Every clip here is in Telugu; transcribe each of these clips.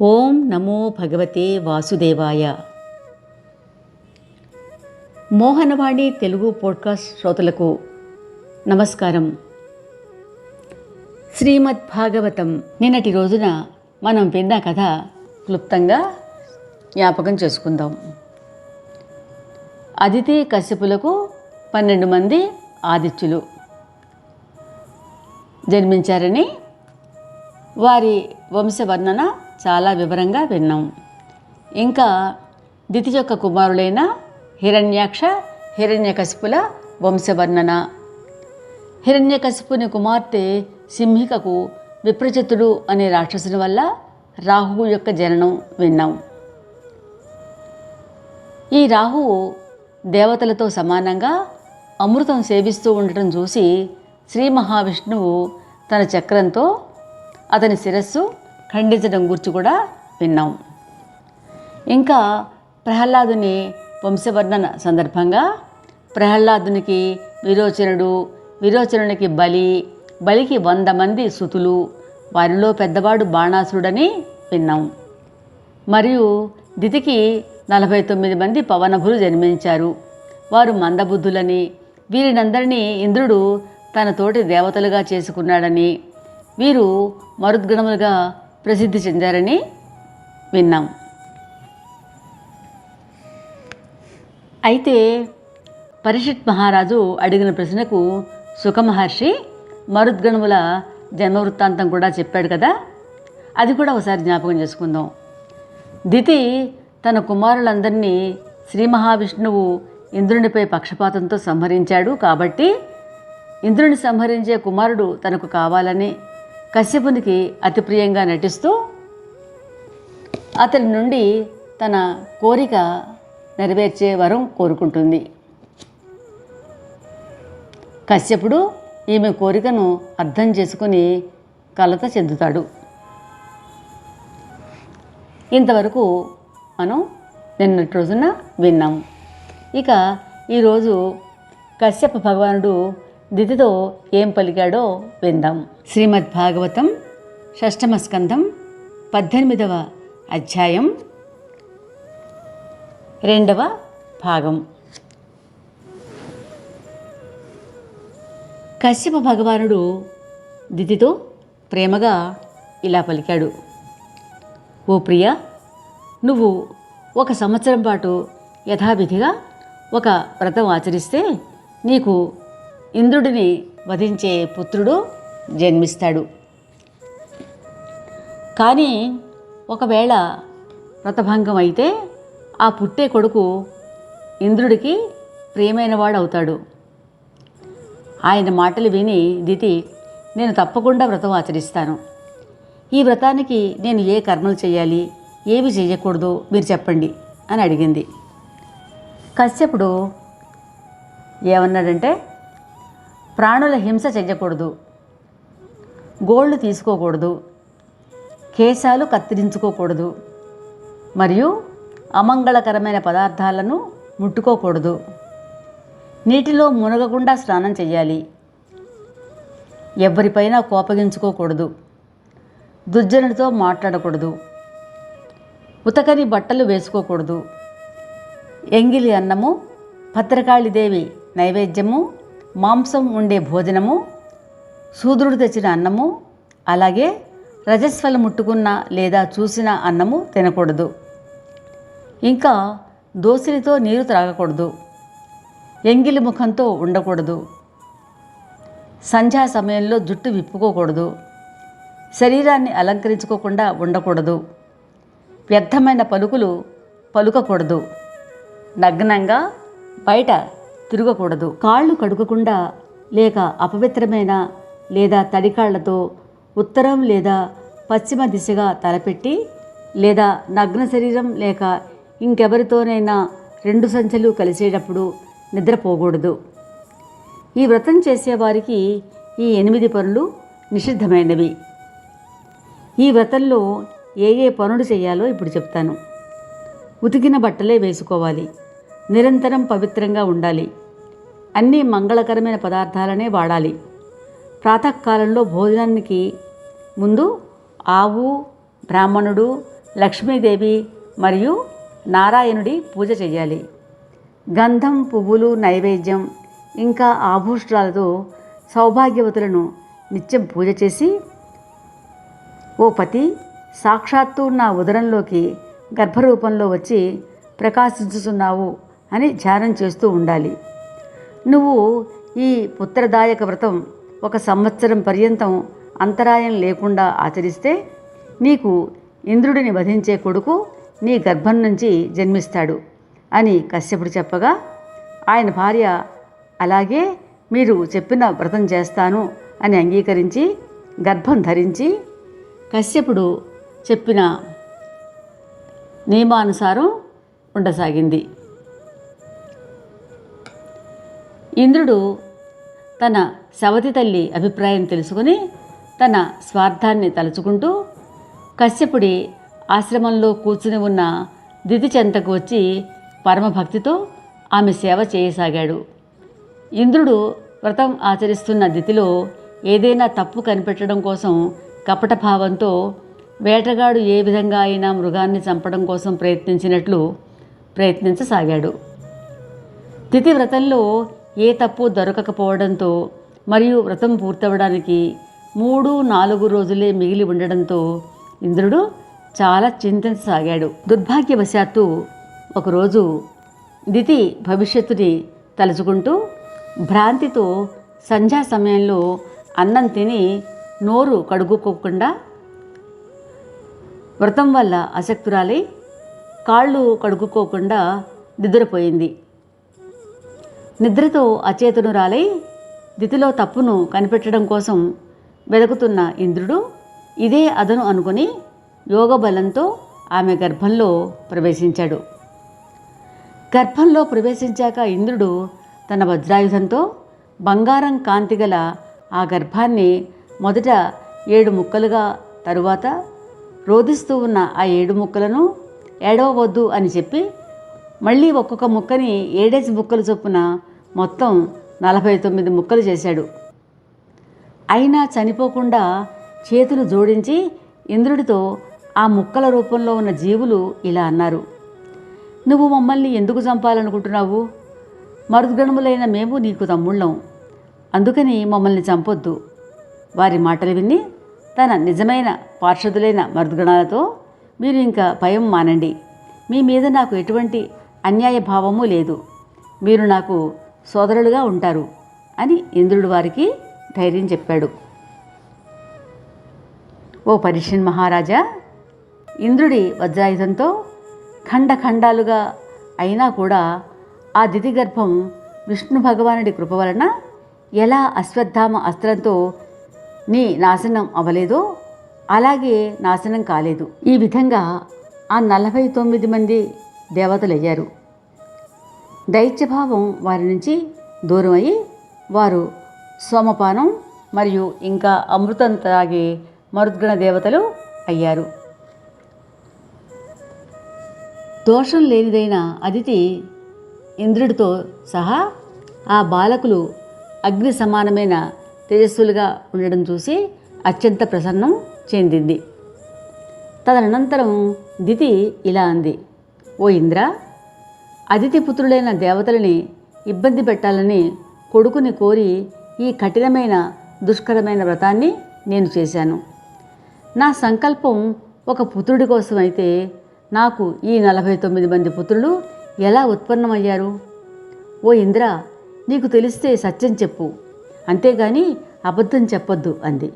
ఓం నమో భగవతే వాసుదేవాయ. మోహనవాణి తెలుగు పోడ్కాస్ట్ శ్రోతలకు నమస్కారం. శ్రీమద్ భాగవతం నిన్నటి రోజున మనం విన్న కథ క్లుప్తంగా జ్ఞాపకం చేసుకుందాం. అదితి కశ్యపులకు పన్నెండు మంది ఆదిత్యులు. జన్మించారని వారి వంశవర్ణన చాలా వివరంగా విన్నాం. ఇంకా దితి యొక్క కుమారులైన హిరణ్యాక్ష హిరణ్యకశిపుల వంశవర్ణన. హిరణ్యకశిపుని కుమార్తె సింహికకు విప్రచిత్తుడు అనే రాక్షసుని వల్ల రాహువు యొక్క జననం విన్నాం. ఈ రాహువు దేవతలతో సమానంగా అమృతం సేవిస్తూ ఉండటం చూసి శ్రీ మహావిష్ణువు తన చక్రంతో అతని శిరస్సు ఖండించడం గురించి కూడా విన్నాం. ఇంకా ప్రహ్లాదుని వంశవర్ణన సందర్భంగా ప్రహ్లాదునికి విరోచనుడు విరోచనునికి బలి బలికి వంద మంది సుతులు వారిలో పెద్దవాడు బాణాసురుడని విన్నాం. మరియు దితికి నలభై తొమ్మిది మంది పవనభులు జన్మించారు. వారు మందబుద్ధులని వీరినందరినీ ఇంద్రుడు తన తోటి దేవతలుగా చేసుకున్నాడని వీరు మరుద్గణములుగా ప్రసిద్ధి చెందారని విన్నాం. అయితే పరిషత్ మహారాజు అడిగిన ప్రశ్నకు సుఖమహర్షి మరుద్గణముల జన్మవృత్తాంతం కూడా చెప్పాడు కదా అది కూడా ఒకసారి జ్ఞాపకం చేసుకుందాం. దితి తన కుమారులందరినీ శ్రీ మహావిష్ణువు ఇంద్రునిపై పక్షపాతంతో సంహరించాడు కాబట్టి ఇంద్రుని సంహరించే కుమారుడు తనకు కావాలని కశ్యపునికి అతి ప్రియంగా నటిస్తూ అతని నుండి తన కోరిక నెరవేర్చే వరం కోరుకుంటుంది. కశ్యపుడు ఈమె కోరికను అర్థం చేసుకుని కలత చెందుతాడు. ఇంతవరకు మనం నిన్నటి రోజున విన్నాం. ఇక ఈరోజు కశ్యప భగవానుడు దితితో ఏం పలికాడో విందాం. శ్రీమద్ భాగవతం షష్టమ స్కందం పద్దెనిమిదవ అధ్యాయం. రెండవ భాగం. కశ్యప భగవానుడు దితితో ప్రేమగా ఇలా పలికాడు. ఓ ప్రియ నువ్వు ఒక సంవత్సరం పాటు యథావిధిగా ఒక వ్రతం ఆచరిస్తే నీకు ఇంద్రుడిని వధించే పుత్రుడు జన్మిస్తాడు. కానీ ఒకవేళ వ్రతభంగం అయితే ఆ పుట్టే కొడుకు ఇంద్రుడికి ప్రియమైనవాడు అవుతాడు ఆయన మాటలు విని దితి నేను తప్పకుండా వ్రతం ఆచరిస్తాను. ఈ వ్రతానికి నేను ఏ కర్మలు చేయాలి ఏవి చేయకూడదు మీరు చెప్పండి అని అడిగింది. కశ్యపుడు ఏమన్నాడంటే ప్రాణుల హింస చెయ్యకూడదు. గోళ్ళు తీసుకోకూడదు. కేశాలు కత్తిరించుకోకూడదు. మరియు అమంగళకరమైన పదార్థాలను ముట్టుకోకూడదు. నీటిలో మునగకుండా స్నానం చేయాలి ఎవరిపైనా కోపగించుకోకూడదు. దుర్జనుడితో మాట్లాడకూడదు. ఉతకని బట్టలు వేసుకోకూడదు. ఎంగిలి అన్నము భద్రకాళిదేవి నైవేద్యము మాంసం ఉండే భోజనము శూద్రుడు తెచ్చిన అన్నము అలాగే రజస్వలు ముట్టుకున్న లేదా చూసిన అన్నము తినకూడదు. ఇంకా దోసిలితో నీరు త్రాగకూడదు. ఎంగిలి ముఖంతో ఉండకూడదు. సంధ్యా సమయంలో జుట్టు విప్పుకోకూడదు. శరీరాన్ని అలంకరించుకోకుండా ఉండకూడదు. వ్యర్థమైన పలుకులు పలుకకూడదు. నగ్నంగా బయట తిరగకూడదు. కాళ్ళు కడుగకుండా లేక అపవిత్రమైన లేదా తడికాళ్ళతో ఉత్తరం లేదా పశ్చిమ దిశగా తలపెట్టి లేదా నగ్న శరీరం లేక ఇంకెవరితోనైనా రెండు సంచలు కలిసేటప్పుడు నిద్రపోకూడదు. ఈ వ్రతం చేసేవారికి ఈ ఎనిమిది పనులు నిషిద్ధమైనవి. ఈ వ్రతంలో ఏ ఏ పనులు చేయాలో ఇప్పుడు చెప్తాను. ఉతికిన బట్టలే వేసుకోవాలి. నిరంతరం పవిత్రంగా ఉండాలి. అన్ని మంగళకరమైన పదార్థాలనే వాడాలి. ప్రాతకాలంలో భోజనానికి ముందు ఆవు బ్రాహ్మణుడు లక్ష్మీదేవి మరియు నారాయణుడి పూజ చేయాలి. గంధం పువ్వులు నైవేద్యం ఇంకా ఆభూషణాలతో సౌభాగ్యవతులను నిత్యం పూజ చేసి ఓ పతి సాక్షాత్తు నా ఉదరంలోకి గర్భరూపంలో వచ్చి ప్రకాశించుతున్నావు అని ధ్యానం చేస్తూ ఉండాలి. నువ్వు ఈ పుత్రదాయక వ్రతం ఒక సంవత్సరం పర్యంతం అంతరాయం లేకుండా ఆచరిస్తే నీకు ఇంద్రుడిని వధించే కొడుకు నీ గర్భం నుంచి జన్మిస్తాడు అని కశ్యపుడు చెప్పగా ఆయన భార్య అలాగే మీరు చెప్పిన వ్రతం చేస్తాను అని అంగీకరించి గర్భం ధరించి కశ్యపుడు చెప్పిన నియమానుసారం ఉండసాగింది. ఇంద్రుడు తన సవతి తల్లి అభిప్రాయం తెలుసుకుని తన స్వార్థాన్ని తలుచుకుంటూ కశ్యపుడి ఆశ్రమంలో కూర్చుని ఉన్న దితి చెంతకు వచ్చి పరమభక్తితో ఆమె సేవ చేయసాగాడు. ఇంద్రుడు వ్రతం ఆచరిస్తున్న దితిలో ఏదైనా తప్పు కనిపెట్టడం కోసం కపట భావంతో వేటగాడు ఏ విధంగా అయినా మృగాన్ని చంపడం కోసం ప్రయత్నించినట్లు ప్రయత్నించసాగాడు. తిథి వ్రతంలో ఏ తప్పు దొరకకపోవడంతో మరియు వ్రతం పూర్తవడానికి మూడు నాలుగు రోజులే మిగిలి ఉండడంతో ఇంద్రుడు చాలా చింతించసాగాడు. దుర్భాగ్యవశాత్తు ఒకరోజు దితి భవిష్యత్తుని తలుచుకుంటూ భ్రాంతితో సంధ్యా సమయంలో అన్నం తిని నోరు కడుగుకోకుండా వ్రతం వల్ల అసక్తురాలై కాళ్ళు కడుగుకోకుండా నిద్రపోయింది. నిద్రతో అచేతనురాలై దితిలో తప్పును కనిపెట్టడం కోసం వెతుకుతున్న ఇంద్రుడు ఇదే అదను అనుకుని యోగ బలంతో ఆమె గర్భంలో ప్రవేశించాడు. గర్భంలో ప్రవేశించాక ఇంద్రుడు తన వజ్రాయుధంతో బంగారం కాంతిగల ఆ గర్భాన్ని మొదట ఏడు ముక్కలుగా తరువాత రోధిస్తూ ఉన్న ఆ ఏడు ముక్కలను ఏడవవద్దు అని చెప్పి మళ్ళీ ఒక్కొక్క ముక్కని ఏడేసి ముక్కలు చొప్పున మొత్తం నలభై తొమ్మిది ముక్కలు చేశాడు. అయినా చనిపోకుండా చేతులు జోడించి ఇంద్రుడితో ఆ ముక్కల రూపంలో ఉన్న జీవులు ఇలా అన్నారు. నువ్వు మమ్మల్ని ఎందుకు చంపాలనుకుంటున్నావు? మరుద్గణములైన మేము నీకు తమ్ముళ్ళం. అందుకని మమ్మల్ని చంపొద్దు. వారి మాటలు విని తన నిజమైన పార్షదులైన మరుద్గణాలతో మీరు ఇంకా భయం మానండి. మీ మీద నాకు ఎటువంటి అన్యాయ భావము లేదు. మీరు నాకు సోదరులుగా ఉంటారు అని ఇంద్రుడు వారికి ధైర్యం చెప్పాడు. ఓ పరిషన్ మహారాజా ఇంద్రుడి వజ్రాయుధంతో ఖండ ఖండాలుగా అయినా కూడా ఆ దితిగర్భం విష్ణు భగవానుడి కృప వలన ఎలా అశ్వత్థామ అస్త్రంతో నీ నాశనం అవ్వలేదో అలాగే నాశనం కాలేదు. ఈ విధంగా ఆ నలభై తొమ్మిది మంది దేవతలయ్యారు. దైత్యభావం వారి నుంచి దూరమయ్యి వారు సోమపానం మరియు ఇంకా అమృతం తాగే మరుద్గణ దేవతలు అయ్యారు. దోషం లేనిదైన అదితి ఇంద్రుడితో సహా ఆ బాలకులు అగ్ని సమానమైన తేజస్సులుగా ఉండడం చూసి అత్యంత ప్రసన్నం చెందింది. తదనంతరం దితి ఇలా అంది. ఓ ఇంద్ర అదితి దేవతలని ఇబ్బంది పెట్టాలని కొడుకుని కోరి ఈ కఠినమైన దుష్కరమైన వ్రతాన్ని నేను చేశాను. నా సంకల్పం ఒక పుత్రుడి కోసం అయితే నాకు ఈ నలభై తొమ్మిది మంది పుత్రులు ఎలా ఉత్పన్నమయ్యారు? ఓ ఇంద్ర నీకు తెలిస్తే సత్యం చెప్పు. అంతేగాని అబద్ధం చెప్పొద్దు అంది.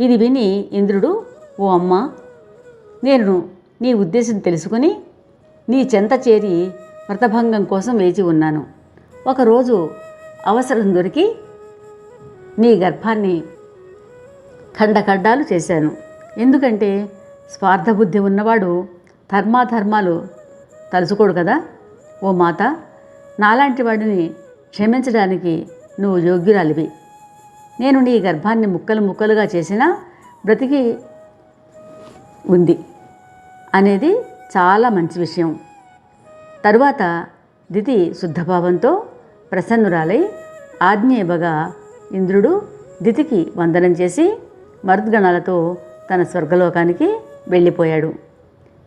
ఇది విని ఇంద్రుడు ఓ అమ్మ నేను నీ ఉద్దేశం తెలుసుకుని నీ చెంత చేరి వ్రతభంగం కోసం వేచి ఉన్నాను. ఒకరోజు అవసరం దొరికి నీ గర్భాన్ని ఖండఖండాలు చేశాను. ఎందుకంటే స్వార్థబుద్ధి ఉన్నవాడు ధర్మాధర్మాలు తలుచుకోడు కదా. ఓ మాత నాలాంటి వాడిని క్షమించడానికి నువ్వు యోగ్యురాలివి. నేను నీ గర్భాన్ని ముక్కలు ముక్కలుగా చేసినా బ్రతికి ఉంది అనేది చాలా మంచి విషయం. తరువాత దితి శుద్ధభావంతో ప్రసన్నురాలై ఆజ్ఞ ఇవ్వగా ఇంద్రుడు దితికి వందనం చేసి మరుద్గణాలతో తన స్వర్గలోకానికి వెళ్ళిపోయాడు.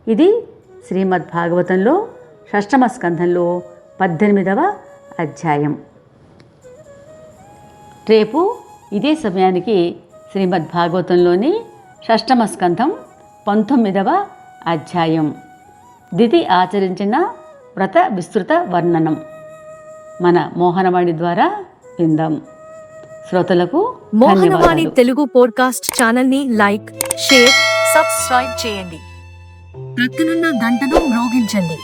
ఇది శ్రీమద్ భాగవతంలో షష్టమ స్కంధంలో పద్దెనిమిదవ అధ్యాయం. రేపు ఇదే సమయానికి శ్రీమద్ భాగవతంలోని షష్టమ స్కంధం పంతొమ్మిదవ అధ్యాయం. దితి ఆచరించిన వ్రత విస్తృత వర్ణనం. మన మోహనవాణి ద్వారా విందాం. శ్రోతలకు మోహనవాణి తెలుగు పోడ్కాస్ట్ ఛానల్ని లైక్ షేర్ సబ్స్క్రైబ్ చేయండి. ప్రక్కనున్న గంటను మ్రోగించండి.